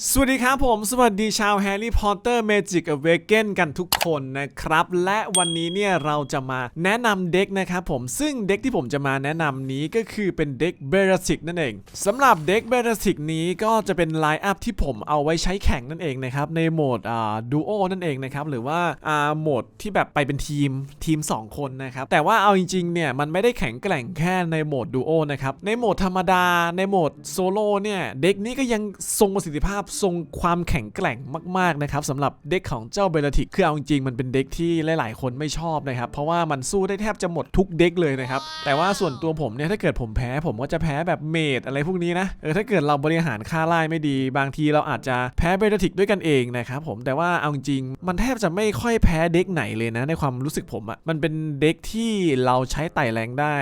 สวัสดีครับผม สวัสดีชาวแฮร์รี่พอตเตอร์เมจิกอเวเกนกันทุกคนนะครับ และวันนี้เนี่ยเราจะมาแนะนำเด็กนะครับผมซึ่งเด็กที่ผมจะมาแนะนำนี้ก็คือเป็นเด็กเบรติกนั่นเองสำหรับเด็กเบรติกนี้ก็จะเป็นไลน์อัพที่ผมเอาไว้ใช้แข่งนั่นเองนะครับ ในโหมดอ่าดูโอนั่นเองนะครับ หรือว่าอ่าโหมดที่แบบไปเป็นทีมทีม 2 คนนะครับ แต่ว่าเอาจริงๆเนี่ยมันไม่ได้แข็งแกร่งแค่ในโหมดดูโอนะครับในโหมดธรรมดาในโหมดโซโล่เนี่ยเด็กนี้ก็ยังทรงประสิทธิภาพทรงความแข็งแกร่งมากๆนะครับสำหรับเด็กของเจ้าเบลติกคือเอาจริงมันเป็นเด็กที่หลาย ๆ คนไม่ชอบนะครับ เพราะว่ามันสู้ได้แทบจะหมดทุกเด็กเลยนะครับ แต่ว่าส่วนตัวผมเนี่ยถ้าเกิดผมแพ้ผมก็จะแพ้แบบเมดอะไรพวกนี้นะเออถ้าเกิดเราบริหารค่าไล่ไม่ดี บางทีเราอาจจะแพ้เบลติกด้วยกันเองนะครับผมแต่ว่าเอาจริงมันแทบจะไม่ค่อยแพ้เด็กไหนเลยนะในความรู้สึกผมอะ่ะมันเป็นเด็กที่เราใช้ไต่แรงได้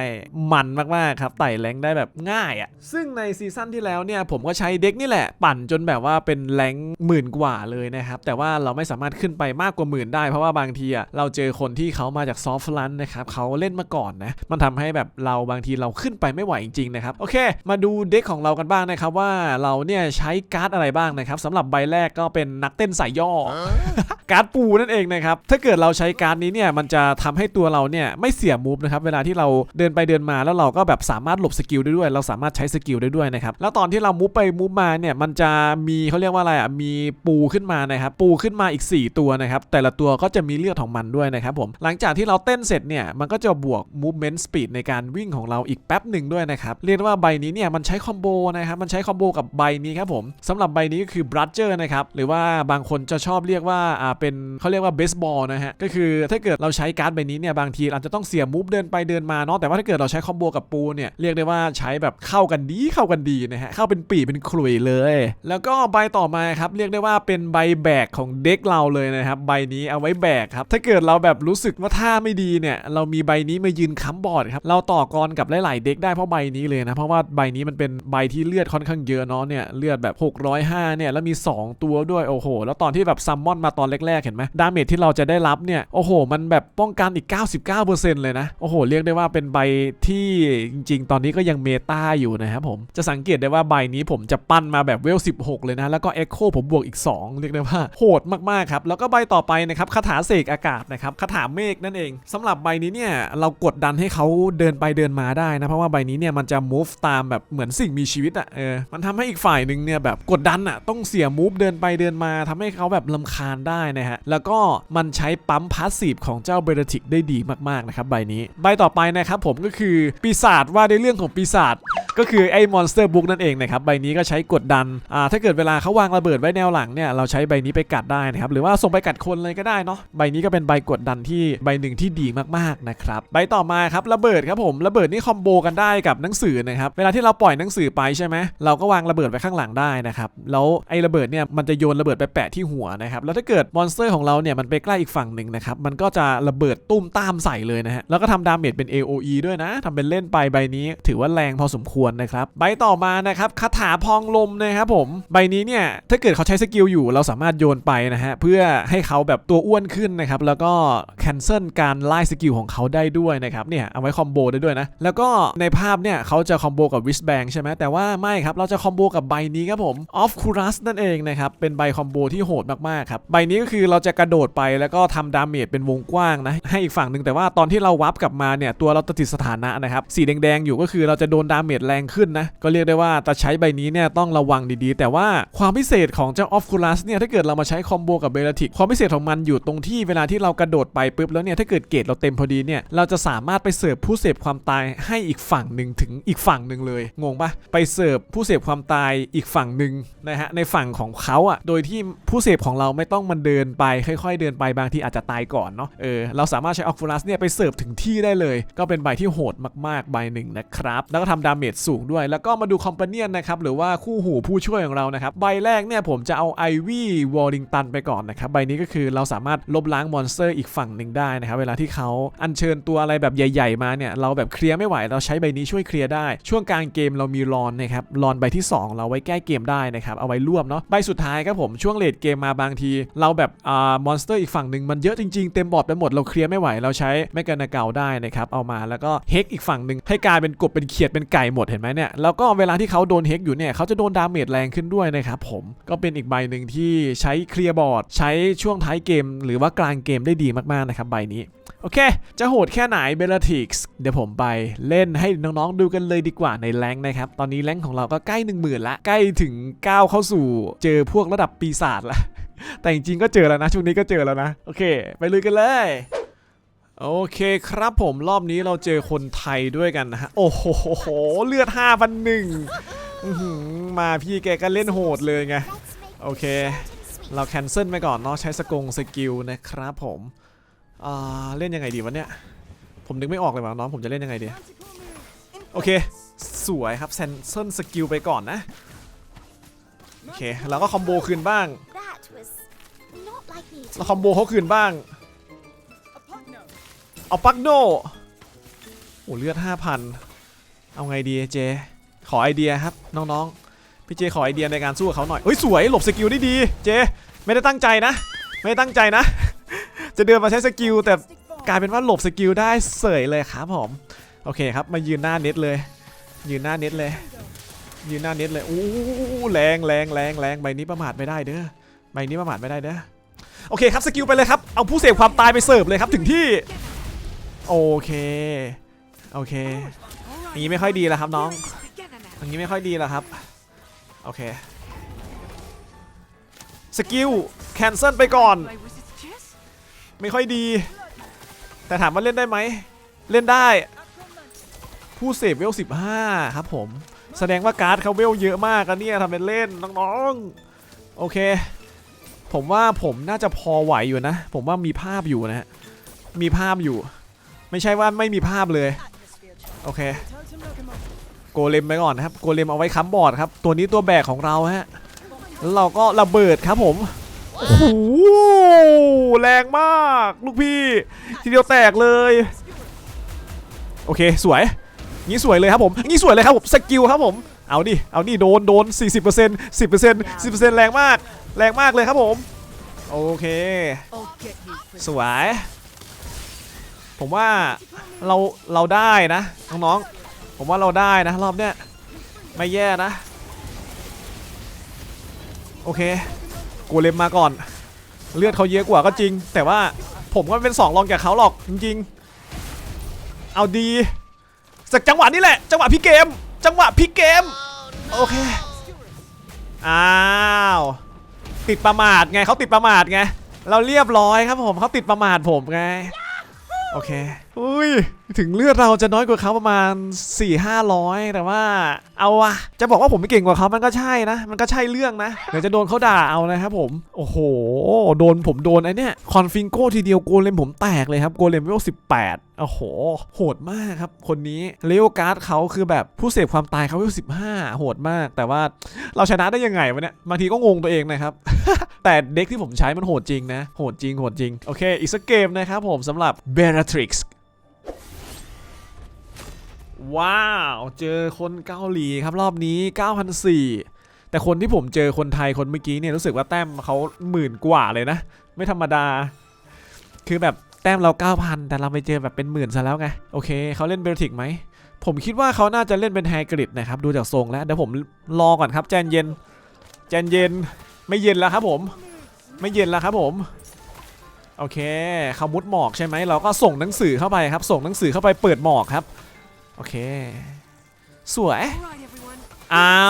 มันมากๆครับไต่แรงได้แบบง่ายอะ่ะซึ่งในซีซั่นที่แล้วเนี่ยผมก็ใช้เด็กนี่แหละปั่นจนแบบว่าว่าเป็นแรงหมื่นกว่าเลยนะครับ แต่ว่าเราไม่สามารถขึ้นไปมากกว่าหมื่นได้เพราะว่าบางทีอะเราเจอคนที่เขามาจากซอฟต์ลันนะครับเขาเล่นมาก่อนนะมันทำให้แบบเราบางทีเราขึ้นไปไม่ไหวจริงๆนะครับโอเค มาดูเด็กของเรากันบ้างนะครับว่าเราเนี่ยใช้การ์ดอะไรบ้างนะครับสำหรับใบแรกก็เป็นนักเต้นสายย่อการ์ดปูนั่นเองนะครับ ถ้าเกิดเราใช้การ์ดนี้เนี่ย มันจะทำให้ตัวเราเนี่ยไม่เสียมูฟนะครับ เวลาที่เราเดินไปเดินมาแล้วเราก็แบบสามารถหลบสกิลได้ด้วย เราสามารถใช้สกิลได้ด้วยนะครับ แล้วตอนที่เรามูฟไปมูฟมาเนี่ย มันจะมีเขาเรียกว่าอะไรอะมีปูขึ้นมานะครับปูขึ้นมาอีก 4 ตัวนะครับแต่ละตัวก็จะมีเลือดของมันด้วยนะครับผมหลังจากที่เราเต้นเสร็จเนี่ยมันก็จะบวก movement speed ในการวิ่งของเราอีกแป๊บหนึ่งด้วยนะครับเรียกว่าใบนี้เนี่ยมันใช้คอมโบนะครับมันใช้คอมโบกับใบนี้ครับผมสำหรับใบนี้ก็คือ brudger นะครับหรือว่าบางคนจะชอบเรียกว่าอ่าเป็นเขาเรียกว่าเบสบอลนะฮะก็คือถ้าเกิดเราใช้การ์ดใบนี้เนี่ยบางทีอาจจะต้องเสียมูฟเดินไปเดินมาเนาะแต่ว่าถ้าเกิดเราใช้คอมโบกับปูเนี่ยเรียกได้ว่าใช้แบบเข้ากันดีเข้ากันดีนะฮะเข้าเป็นปีเป็นขลุยเลย แล้วก็ใบต่อมาครับเรียกได้ว่าเป็นใบแบกของเด็กเราเลยนะครับใบนี้เอาไว้แบกครับถ้าเกิดเราแบบรู้สึกว่าท่าไม่ดีเนี่ยเรามีใบนี้มายืนค้ำบอร์ดครับเราต่อกรกับหลายๆเด็กได้เพราะใบนี้เลยนะเพราะว่าใบนี้มันเป็นใบที่เลือดค่อนข้างเยอะเนาะเนี่ยเลือดแบบ605เนี่ยแล้วมี 2 ตัวด้วยโอ้โห แล้วตอนที่แบบซัมมอนมาตอนแรกๆเห็นไหมดาเมจที่เราจะได้รับเนี่ยโอ้โห มันแบบป้องกันอีก 99%เลยนะโอ้โห เรียกได้ว่าเป็นใบที่จริง ๆ ตอนนี้ก็ยังเมตาอยู่นะครับผมจะสังเกตได้ว่าใบนี้ผมจะปั้นมาแบบเวล16 เลยนะแล้วก็เอ็กโคผมบวกอีก 2 เรียกได้ว่าโหดมากๆครับแล้วก็ใบต่อไปนะครับคาถาเสกอากาศนะครับคาถาเมฆนั่นเองสำหรับใบนี้เนี่ยเรากดดันให้เขาเดินไปเดินมาได้นะเพราะว่าใบนี้เนี่ยมันจะ move ตามแบบเหมือนสิ่งมีชีวิตอะ่ะเออมันทำให้อีกฝ่ายหนึ่งเนี่ยแบบกดดันอะ่ะต้องเสีย move เดินไปเดินมาทำให้เขาแบบลำคาญได้นะฮะแล้วก็มันใช้ปั๊มพาสซีฟของเจ้าเบรติกได้ดีมากๆนะครับใบนี้ ใบต่อไปนะครับผมก็คือปีศาจว่าในเรื่องของปีศาจก็คือไอ้มอนสเตอร์บุ๊กนั่นเองนะครับใบนี้ก็ใช้กดดันอ่าถ้าเกิดเวลาเขาวางระเบิดไว้แนวหลังเนี่ยเราใช้ใบนี้ไปกัดได้นะครับหรือว่าส่งไปกัดคนเลยก็ได้เนาะใบนี้ก็เป็นใบกดดันที่ใบหนึ่งที่ดีมากๆนะครับใบต่อมาครับระเบิดครับผมระเบิดนี่คอมโบกันได้กับหนังสือนะครับเวลาที่เราปล่อยหนังสือไปใช่ไหมเราก็วางระเบิดไว้ข้างหลังได้นะครับแล้วไอ้ระเบิดเนี่ยมันจะโยนระเบิดไปแปะที่หัวนะครับแล้วถ้าเกิดมอนสเตอร์ของเราเนี่ยมันไปใกล้อีกฝั่งหนึ่งนะครับมันก็จะระเบิดตุ้มตามใส่เลยนะฮะแล้วก็ทำดาเมจเป็น AOE ด้วยนะทำเป็นเล่นไปใบนี้ ถือว่าแรงพอสมควรนะครับใบต่อมานะครับคาถาพองลมนะครับผมใบนี้เนี่ยถ้าเกิดเขาใช้สกิลอยู่เราสามารถโยนไปนะฮะเพื่อให้เขาแบบตัวอ้วนขึ้นนะครับแล้วก็แคนเซิลการไล่สกิลของเขาได้ด้วยนะครับเนี่ยเอาไว้คอมโบได้ด้วยนะแล้วก็ในภาพเนี่ยเขาจะคอมโบกับวิสแบงใช่ไหมแต่ว่าไม่ครับเราจะคอมโบกับใบนี้ครับผมออฟคูรัสนั่นเองนะครับเป็นใบคอมโบที่โหดมากๆครับใบนี้ก็คือเราจะกระโดดไปแล้วก็ทำดาเมจเป็นวงกว้างนะให้อีกฝั่งหนึ่งแต่ว่าตอนที่เราวับกลับมาเนี่ยตัวเราติดสถานะนะครับสีแดงๆอยู่ก็คือเราจะโดนดาเมจแรงขึ้นนะก็เรียกได้ว่าจะใช้ใบนี้เนี่ยต้องระวังดีๆ แต่ว่าความพิเศษของเจ้าออฟคูรัสเนี่ยถ้าเกิดเรามาใช้คอมโบกับเบลติกความพิเศษของมันอยู่ตรงที่เวลาที่เรากระโดดไปปุ๊บแล้วเนี่ยถ้าเกิดเกรดเราเต็มพอดีเนี่ยเราจะสามารถไปเสิร์ฟผู้เสพความตายให้อีกฝั่งหนึ่งถึงอีกฝั่งหนึ่งเลยงงปะไปเสิร์ฟผู้เสพความตายอีกฝั่งหนึ่งนะฮะในฝั่งของเขาอะโดยที่ผู้เสพของเราไม่ต้องมันเดินไปค่อย ๆ เดินไปบางทีอาจจะตายก่อนเนาะเออเราสามารถใช้ออฟคูรัสเนี่ยไปเสิร์ฟถึงที่ได้เลย ก็เป็นใบที่โหดมากๆใบหนึ่งนะครับแล้วก็ทำดาเมจสูงด้วย แล้วก็มาดูคอมเพเนียนนะครับหรือว่าคู่หูผู้ช่วยของเรานะครับใบแรกเนี่ยผมจะเอาไอวี่วอริงตันไปก่อนนะครับใบนี้ก็คือเราสามารถลบล้างมอนสเตอร์อีกฝั่งหนึ่งได้นะครับเวลาที่เขาอัญเชิญตัวอะไรแบบใหญ่ ๆ มาเนี่ยเราแบบเคลียร์ไม่ไหวเราใช้ใบนี้ช่วยเคลียร์ได้ ช่วงกลางเกมเรามีรอนนะครับรอนใบที่ 2 เราไว้แก้เกมได้นะครับเอาไว้รวบเนาะใบสุดท้ายครับผมช่วงเลดเกมมาบางที เราแบบอ่ามอนสเตอร์อีกฝั่งหนึ่งมันเยอะจริงๆเต็มบอร์ดไปหมดเราเคลียร์ไม่ไหวเราใช้แมกกานาเกาได้นะครับเอามาแล้วก็เฮกอีกฝั่งหนึ่งให้กลายเป็นกบเป็นเขียดเป็นไก่หมดเห็นไหมเนี่ยแล้วก็เวลาที่เขาโดนเฮกอยู่เนี่ยเขาจะโดนดาเมจแรงขึ้นด้วยนะนะครับผมก็เป็นอีกใบหนึ่งที่ใช้เคลียร์บอร์ดใช้ช่วงท้ายเกม หรือว่ากลางเกมได้ดีมากๆนะครับใบนี้โอเค จะโหดแค่ไหนเบล a ทิกส์เดี๋ยวผมไปเล่นให้น้องๆดูกันเลยดีกว่าในแรงนะครับ ตอนนี้แรงของเราก็ใกล้ 1 0,000 ละ ใกล้ถึงก้าวเข้าสู่ เจอพวกระดับปีศาจละ แต่จริงๆก็เจอแล้วนะ ช่วงนี้ก็เจอแล้วนะ โอเค ไปลุยกันเลย โอเคครับผมรอบนี้เราเจอคนไทยด้วยกันนะฮะ โอ้โห เลือด5 0 0 1อื้อหือ มาพี่แกก็เล่นโหดเลยไง โอเค เราแคนเซิลไปก่อนเนาะใช้สกงสกิลนะครับผมเล่นยังไงดีวะเนี่ย ผมนึกไม่ออกเลยว่าน้องผมจะเล่นยังไงดี โอเค สวยครับแคนเซิลสกิลไปก่อนนะ โอเคเราก็คอมโบคืนบ้างเราคอมโบเขาคืนบ้าง เอาปักโนโอ้เลือด 5,000 เอาไงดีเจ ขอไอเดียครับน้องๆ พี่เจขอไอเดียในการสู้กับเขาหน่อยเฮ้ยสวยหลบสกิลได้ดี เจ ไม่ได้ตั้งใจนะ ไม่ได้ตั้งใจนะ จะเดินมาใช้สกิลแต่กลายเป็นว่าหลบสกิลได้เสยเลยครับผมโอเคครับมายืนหน้าเน็ตเลย ยืนหน้าเน็ตเลย ยืนหน้าเน็ตเลยอู้แรงแรงแรงแรงใบนี้ประมาทไม่ได้เด้อใบนี้ประมาทไม่ได้เด้อโอเคครับสกิลไปเลยครับเอาผู้เสพความตายไปเสิร์ฟเลยครับถึงที่โอเคโอเคนี้ไม่ค่อยดีแล้วครับน้อง อย่างนี้ไม่ค่อยดีแล้วครับ โอเค สกิล แคนเซิลไปก่อน ไม่ค่อยดี แต่ถามว่าเล่นได้ไหม เล่นได้ ผู้เสพเวล 15 ครับผม แสดงว่าการ์ดเขาเวลเยอะมากอะเนี่ยทำเป็นเล่นน้องๆ โอเค ผมว่าผมน่าจะพอไหวอยู่นะ ผมว่ามีภาพอยู่นะฮะ มีภาพอยู่ ไม่ใช่ว่าไม่มีภาพเลย โอเค โกเลมไปก่อนนะครับโกเลมเอาไว้ค้ำบอร์ดครับ ตัวนี้ตัวแบกของเราฮะแล้วเราก็ระเบิดครับผมโอ้โหแรงมาก ลูกพี่ ทีเดียวแตกเลย โอเคสวยงี้สวยเลยครับผมงี้สวยเลยครับผมสกิลครับผมเอาดิเอาดิโดนโดน 40% 10% 10%แรงมาก แรงมากเลยครับผม โอเค สวย ผมว่าเราเราได้นะน้องๆ ผมว่าเราได้นะรอบเนี้ยไม่แย่นะ โอเคกูเลมมาก่อน เลือดเขาเยอะกว่าก็จริง แต่ว่าผมก็เป็นสองรองจากเขาหรอกจริงๆ เอาดีสักจังหวะนี้แหละ จังหวะพี่เกม จังหวะพี่เกม โอเค อ้าว ติดประมาทไงเขาติดประมาทไง เราเรียบร้อยครับผมเขาติดประมาทผมไง โอเค อุ้ย ถึงเลือดเราจะน้อยกว่าเขาประมาณ 4 5 0 0 แต่ว่า เอาอะจะบอกว่าผมไม่เก่งกว่าเขามันก็ใช่นะ มันก็ใช่เรื่องนะ เดี๋ยวจะโดนเขาด่าเอานะครับผม โอ้โห โดนผมโดนไอ้เนี่ยคอนฟิงโก้ทีเดียวโกเลมผมแตกเลยครับ โกเลมเวล18โอ้โห โหดมากครับ คนนี้เลโอการ์ดเขาคือแบบผู้เสพความตายเขาเวล15โหดมาก แต่ว่าเราชนะได้ยังไงวะเนี่ย บางทีก็งงตัวเองนะครับ แต่เด็กที่ผมใช้มันโหดจริงนะ โหดจริง โหดจริง โอเค อีกสักเกมนะครับผมสำหรับ Bellatrix ว้าว เจอคนเกาหลีครับรอบนี้ 9,004แต่คนที่ผมเจอคนไทยคนเมื่อกี้เนี่ยรู้สึกว่าแต้มเขาหมื่นกว่าเลยนะ ไม่ธรรมดา คือแบบแต้มเรา 9,000 แต่เราไปเจอแบบเป็นหมื่นซะแล้วไง โอเค เขาเล่นเบลติกไหม ผมคิดว่าเขาน่าจะเล่นเป็นไฮกริดนะครับ ดูจากทรงแล้ว เดี๋ยวผมรอก่อนครับแจนเย็นแจนเย็นไม่เย็นแล้วครับผม ไม่เย็นแล้วครับผมโอเคเขามุดหมอกใช่ไหมเราก็ส่งหนังสือเข้าไปครับ ส่งหนังสือเข้าไปเปิดหมอกครับ โอเค สวยเอา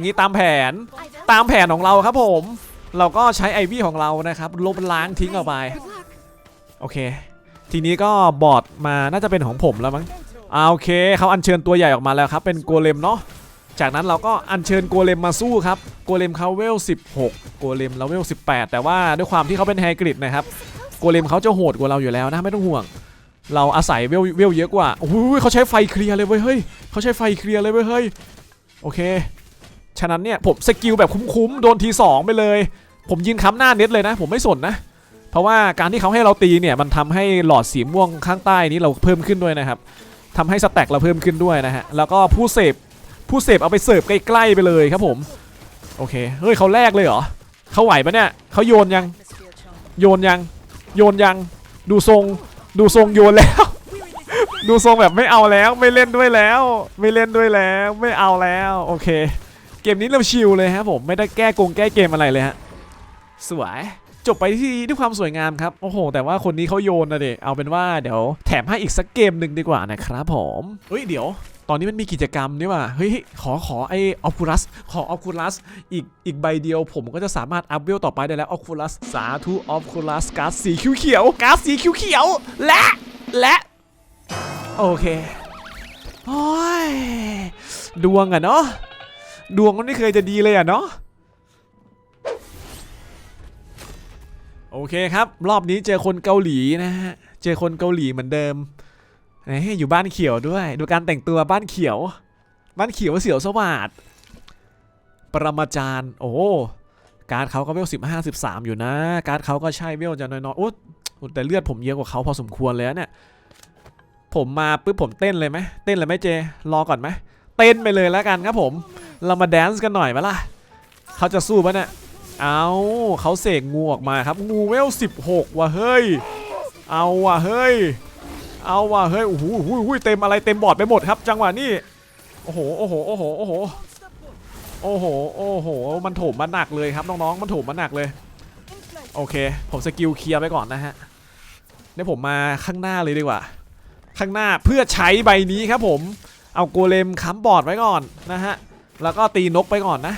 งี้ตามแผน I don't ตามแผนของเราครับผม เราก็ใช้ไอวี่ของเรานะครับลบล้างทิ้งออกไป โอเค ทีนี้ก็บอร์ดมาน่าจะเป็นของผมแล้วมั้งอ่าโอเคเขาอัญเชิญตัวใหญ่ออกมาแล้วครับ เป็นโกเลมเนาะจากนั้นเราก็อัญเชิญโกเลมมาสู้ครับโกเลมเขาเวล 16 โกเลมเราเวล 18 แต่ว่าด้วยความที่เขาเป็นไฮกริดนะครับโกเลมเขาจะโหดกว่าเราอยู่แล้วนะไม่ต้องห่วง เราอาศัยเวลเวลเยอะกว่าโอ้โหเขาใช้ไฟเคลียร์เลยเว้ยเฮ้ยเขาใช้ไฟเคลียร์เลยเว้ยเฮ้ยโอเค ฉะนั้นเนี่ยผมสกิลแบบคุ้มๆโดนทีสองไปเลย ผมยืนค้ำหน้าเน็ตเลยนะ ผมไม่สนนะ เพราะว่าการที่เขาให้เราตีเนี่ยมันทำให้หลอดสีม่วงข้างใต้นี้เราเพิ่มขึ้นด้วยนะครับทำให้สแต็กเราเพิ่มขึ้นด้วยนะฮะแล้วก็ผู้เสพผู้เสพเอาไปเสิร์ฟใกล้ๆไปเลยครับผมโอเคเฮ้ยเขาแลกเลยเหรอเขาไหวปะเนี่ยเขาโยนยัง โยนยัง โยนยัง ดูทรง ดูทรงโยนแล้ว ดูทรงแบบไม่เอาแล้ว ไม่เล่นด้วยแล้ว ไม่เล่นด้วยแล้ว ไม่เอาแล้ว โอเค เกมนี้เราชิลเลยฮะผม ไม่ได้แก้กงแก้เกมอะไรเลยฮะ สวยจบไปที่ด้วยความสวยงามครับ โอ้โห แต่ว่าคนนี้เขาโยนนะเด็เอาเป็นว่าเดี๋ยวแถมให้อีกสักเกมหนึ่งดีกว่านะครับผมเฮ้ยเดี๋ยว ตอนนี้มันมีกิจกรรมนี่ว่าเฮ้ยขอขอไอออคูลัสขอออคูลัสอีกอีกใบเดียว ผมก็จะสามารถอัพเวลต่อไปได้แล้วออคูลัสสาธุออคูลัสการ์ดสีเขียวๆการ์ดสีเขียวๆและและโอเคโอ้ยดวงอะเนาะดวงมันไม่เคยจะดีเลยอะเนาะโอเคครับ รอบนี้เจอคนเกาหลีนะฮะ เจอคนเกาหลีเหมือนเดิม เอ้ยอยู่บ้านเขียวด้วย ดูการแต่งตัวบ้านเขียว บ้านเขียวเสียวสวัสดปรมาจารย์ โอ้การเขาก็เวลสิบห้าสิบสามอยู่นะ การเขาก็ใช่เวลจะน้อยๆโอ้แต่เลือดผมเยอะกว่าเขาพอสมควรเลยนะเนี่ย ผมมาปุ๊บผมเต้นเลยไหมเต้นเลยไหมเจ รอก่อนไหมเต้นไปเลยแล้วกันครับผม เรามาแดนซ์กันหน่อยไหมล่ะ เขาจะสู้ปะเนี่ย เอาเขาเสกงูออกมาครับ งูเวล16ว่ะเฮ้ย เอาว่ะเฮ้ย เอาว่ะเฮ้ยโอ้โหหโอ้โหเต็มอะไรเต็มบอร์ดไปหมดครับ จังหวะนี้โอ้โหโอ้โหโอ้โหโอ้โหโอ้โหโอ้โหมันถมมาหนักเลยครับน้องๆมันถมมาหนักเลย โอเค ผมสกิลเคลียร์ไปก่อนนะฮะเดี๋ยวผมมาข้างหน้าเลยดีกว่า ข้างหน้าเพื่อใช้ใบนี้ครับผมเอาโกเลมค้ำบอร์ดไว้ก่อนนะฮะแล้วก็ตีนกไปก่อนนะ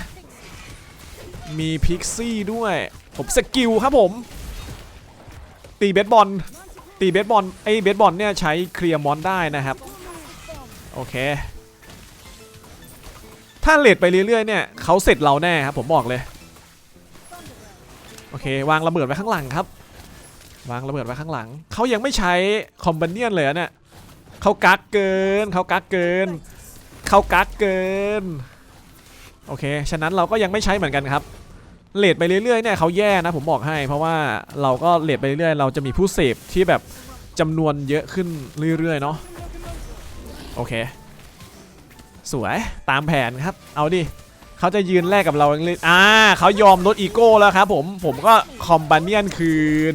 มีพิกซี่ด้วย ผมสกิลครับผม ตีเบสบอล ตีเบสบอลไอ้เบสบอลเนี่ยใช้เคลียร์มอนได้นะครับโอเค ถ้าเลดไปเรื่อยๆเนี่ยเขาเสร็จเราแน่ครับผมบอกเลยโอเควางระเบิดไว้ข้างหลังครับวางระเบิดไว้ข้างหลัง เขายังไม่ใช้คอมบันเนียนเลยเนี่ยเขากักเกินเขากักเกินเขากักเกิน โอเค ฉะนั้นเราก็ยังไม่ใช้เหมือนกันครับ เลทไปเรื่อยๆเนี่ยเขาแย่นะผมบอกให้ เพราะว่าเราก็เลทไปเรื่อยๆเราจะมีผู้เสพที่แบบจำนวนเยอะขึ้นเรื่อยๆเนาะโอเค สวยตามแผนครับ เอาดิเขาจะยืนแลกกับเราเลยอ่าเขายอมลดอีโก้แล้วครับผมผมก็คอมบาเนียนคืน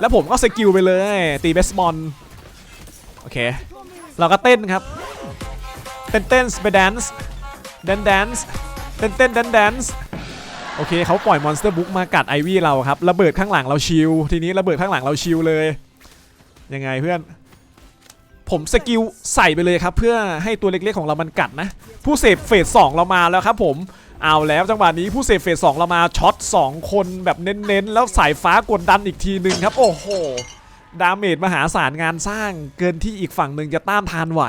แล้วผมก็สกิลไปเลย ตีเบสบอลโอเค เราก็เต้นครับ เต้นเต้นไปแดนซ์แดนแดนซ์เต้นเต้นแดนแดนซ์ โอเคเขาปล่อยมอนสเตอร์บุ๊กมากัดไอวี่เราครับระเบิดข้างหลังเราชิลทีนี้ระเบิดข้างหลังเราชิลเลยยังไงเพื่อน ผมสกิลใส่ไปเลยครับ เพื่อให้ตัวเล็กๆของเรามันกัดนะ ผู้เสพเฟสสองเรามาแล้วครับผมเอาแล้วจังหวะนี้ผู้เสพเฟสสองเรามาช็อตสองคนแบบเน้นๆ แล้วสายฟ้ากดดันอีกทีหนึ่งครับ โอ้โห ดาเมจมหาศาลงานสร้างเกินที่อีกฝั่งหนึ่งจะต้านทานไหว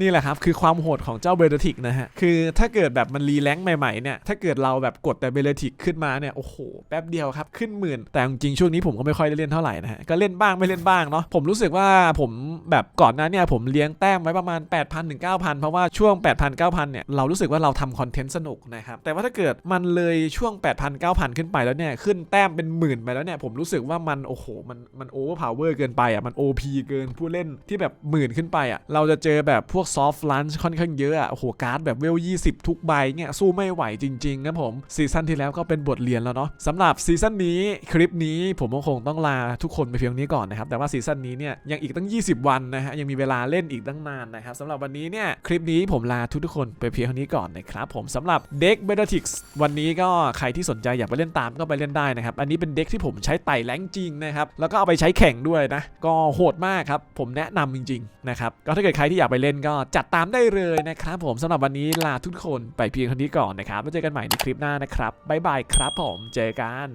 นี่แหละครับ คือความโหดของเจ้าเบลติกนะฮะ คือถ้าเกิดแบบมันรีแลงค์ใหม่ๆเนี่ย ถ้าเกิดเราแบบกดแต่เบลติกขึ้นมาเนี่ย โอ้โห แป๊บเดียวครับ ขึ้นหมื่น แต่จริงช่วงนี้ผมก็ไม่ค่อยได้เล่นเท่าไหร่นะฮะ ก็เล่นบ้างไม่เล่นบ้างเนาะ ผมรู้สึกว่าผมแบบก่อนหน้าเนี่ยผมเลี้ยงแต้มไว้ประมาณ 8,000ถึง9,000 เพราะว่าช่วง 8,000 9,000เนี่ยเรารู้สึกว่าเราทำคอนเทนต์สนุกนะครับ แต่ว่าถ้าเกิดมันเลยช่วง 8,000 9,000 ขึ้นไปแล้วเนี่ยขึ้นแต้มเป็นหมื่นไปแล้วเนี่ยผมรู้สึกว่ามันโอ้โหมันมันโอเวอร์พาวเวอร์เกินไปอะมัน OP เกินผู้เล่นที่แบบหมื่นขึ้นไปอะเราจะเจอแบบพวกซอฟต์ลันช์ค่อนข้างเยอะอะโหการ์ดแบบเวล 20 ทุกใบเนี่ยสู้ไม่ไหวจริงๆนะผมซีซั่นที่แล้วก็เป็นบทเรียนแล้วเนาะสำหรับซีซั่นนี้คลิปนี้ผมคงต้องลาทุกคนไปเพียงนี้ก่อนนะครับ แต่ว่าซีซั่นนี้เนี่ยยังอีกตั้ง 20 วันนะฮะยังมีเวลาเล่นอีกตั้งนานนะครับสำหรับวันนี้เนี่ยคลิปนี้ผมลาทุกๆคนไปเพียงเท่านี้ก่อนนะครับผมสำหรับเด็กเบตติกส์วันนี้ก็ใครที่สนใจอยากไปเล่นตามก็ไปเล่นได้นะครับอันนี้เป็นเด็กที่ผมใช้ไต่แรงจริงนะครับแล้วก็เอาไปใช้แข่งด้วยนะก็โหดมากครับผมแนะนำจริงๆนะครับก็ถ้าเกิดใครที่อยากไปเล่นก็จัดตามได้เลยนะครับผมสำหรับวันนี้ลาทุกคนไปเพียงเท่านี้ก่อนนะครับแล้วเจอกันใหม่ในคลิปหน้านะครับบ๊ายบายครับผมเจอกัน